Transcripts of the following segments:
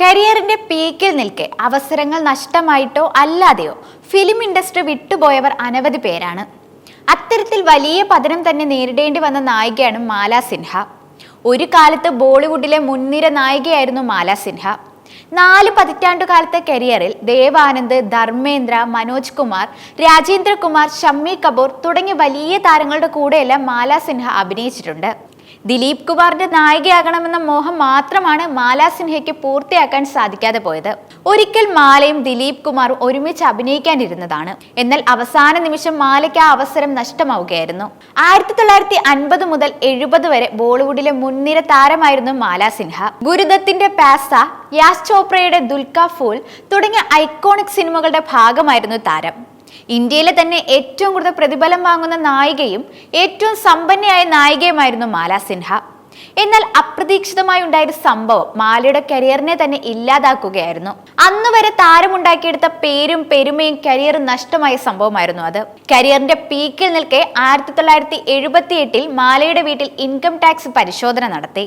കരിയറിന്റെ പീക്കിൽ നിൽക്കെ അവസരങ്ങൾ നഷ്ടമായിട്ടോ അല്ലാതെയോ ഫിലിം ഇൻഡസ്ട്രി വിട്ടുപോയവർ അനവധി പേരാണ്. അത്തരത്തിൽ വലിയ പതനം തന്നെ നേരിടേണ്ടി വന്ന നായികയാണ് മാല സിൻഹ. ഒരു കാലത്ത് ബോളിവുഡിലെ മുൻനിര നായികയായിരുന്നു മാല സിൻഹ. നാല് പതിറ്റാണ്ടുകാലത്തെ കരിയറിൽ ദേവാനന്ദ് ധർമ്മേന്ദ്ര മനോജ് കുമാർ രാജേന്ദ്ര കുമാർ ഷമ്മി കപൂർ തുടങ്ങിയ വലിയ താരങ്ങളുടെ കൂടെയെല്ലാം മാല സിൻഹ അഭിനയിച്ചിട്ടുണ്ട്. ദിലീപ് കുമാറിന്റെ നായികയാകണമെന്ന മോഹം മാത്രമാണ് മാലാ സിൻഹയ്ക്ക് പൂർത്തിയാക്കാൻ സാധിക്കാതെ പോയത്. ഒരിക്കൽ മാലയും ദിലീപ് കുമാറും ഒരുമിച്ച് അഭിനയിക്കാനിരുന്നതാണ്. എന്നാൽ അവസാന നിമിഷം മാലയ്ക്ക് ആ അവസരം നഷ്ടമാവുകയായിരുന്നു. ആയിരത്തി തൊള്ളായിരത്തി അൻപത് മുതൽ എഴുപത് വരെ ബോളിവുഡിലെ മുൻനിര താരമായിരുന്നു മാലാ സിൻഹ. ഗുരുദത്തിന്റെ പാസ യാസ് ചോപ്രയുടെ ദുൽഖ ഫൂൽ തുടങ്ങിയ ഐക്കോണിക് സിനിമകളുടെ ഭാഗമായിരുന്നു താരം. ഇന്ത്യയിലെ തന്നെ ഏറ്റവും കൂടുതൽ പ്രതിഫലം വാങ്ങുന്ന നായികയും ഏറ്റവും സമ്പന്നയായ നായികയുമായിരുന്നു മാല സിൻഹ. എന്നാൽ അപ്രതീക്ഷിതമായി ഉണ്ടായ ഒരു സംഭവം മാലയുടെ കരിയറിനെ തന്നെ ഇല്ലാതാക്കുകയായിരുന്നു. അന്ന് വരെ താരമുണ്ടാക്കിയെടുത്ത പേരും പെരുമയും കരിയർ നഷ്ടമായ സംഭവമായിരുന്നു അത്. കരിയറിന്റെ പീക്കിൽ നിൽക്കെ ആയിരത്തി തൊള്ളായിരത്തി മാലയുടെ വീട്ടിൽ ഇൻകം ടാക്സ് പരിശോധന നടത്തി.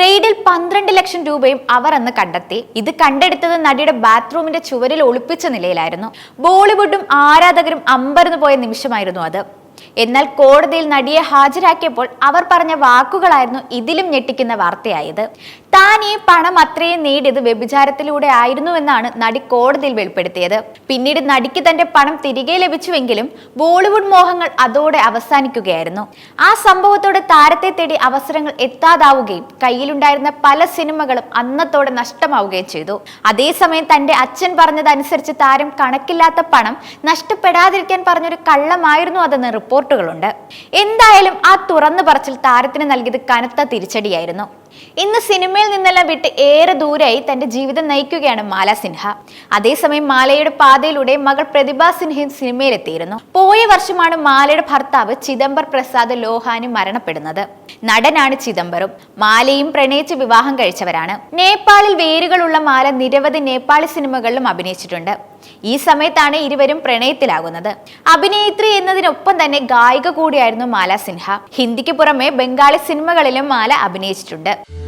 റെയ്ഡിൽ പന്ത്രണ്ട് ലക്ഷം രൂപയും അവർ അന്ന് കണ്ടെത്തി. ഇത് കണ്ടെടുത്തത് നടിയുടെ ബാത്റൂമിന്റെ ചുവരിൽ ഒളിപ്പിച്ച നിലയിലായിരുന്നു. ബോളിവുഡും ആരാധകരും അമ്പരന്ന് പോയ നിമിഷമായിരുന്നു അത്. എന്നാൽ കോടതിയിൽ നടിയെ ഹാജരാക്കിയപ്പോൾ അവർ പറഞ്ഞ വാക്കുകളായിരുന്നു ഇതിലും ഞെട്ടിക്കുന്ന വാർത്തയായത്. താൻ ഈ പണം അത്രയും നേടിയത് വ്യഭിചാരത്തിലൂടെ ആയിരുന്നു എന്നാണ് നടി കോടതിയിൽ വെളിപ്പെടുത്തിയത്. പിന്നീട് നടിക്ക് തന്റെ പണം തിരികെ ലഭിച്ചുവെങ്കിലും ബോളിവുഡ് മോഹങ്ങൾ അതോടെ അവസാനിക്കുകയായിരുന്നു. ആ സംഭവത്തോടെ താരത്തെ തേടി അവസരങ്ങൾ എത്താതാവുകയും കയ്യിലുണ്ടായിരുന്ന പല സിനിമകളും അന്നത്തോടെ നഷ്ടമാവുകയും ചെയ്തു. അതേസമയം തന്റെ അച്ഛൻ പറഞ്ഞതനുസരിച്ച് താരം കണക്കില്ലാത്ത പണം നഷ്ടപ്പെടാതിരിക്കാൻ പറഞ്ഞൊരു കള്ളമായിരുന്നു അതെന്ന് റിപ്പോർട്ടുകളുണ്ട്. എന്തായാലും ആ തുറന്നു പറച്ചിൽ താരത്തിന് നൽകിയത് കനത്ത തിരിച്ചടിയായിരുന്നു. ഇന്ന് സിനിമയിൽ നിന്നെല്ലാം വിട്ട് ഏറെ ദൂരായി തന്റെ ജീവിതം നയിക്കുകയാണ് മാല സിൻഹ. അതേസമയം മാലയുടെ പാതയിലൂടെ മകൾ പ്രതിഭ സിൻഹയും സിനിമയിലെത്തിയിരുന്നു. പോയ വർഷമാണ് മാലയുടെ ഭർത്താവ് ചിദംബർ പ്രസാദ് ലോഹാനി മരണപ്പെടുന്നത്. നടനാണ് ചിദംബറും. മാലയും പ്രണയിച്ച് വിവാഹം കഴിച്ചവരാണ്. നേപ്പാളിൽ വേരുകളുള്ള മാല നിരവധി നേപ്പാളി സിനിമകളിലും അഭിനയിച്ചിട്ടുണ്ട്. ഈ സമയത്താണ് ഇരുവരും പ്രണയത്തിലാകുന്നത്. അഭിനേത്രി എന്നതിനൊപ്പം തന്നെ ഗായിക കൂടിയായിരുന്നു മാല സിൻഹ. ഹിന്ദിക്ക് പുറമെ ബംഗാളി സിനിമകളിലും മാല അഭിനയിച്ചിട്ടുണ്ട്. that.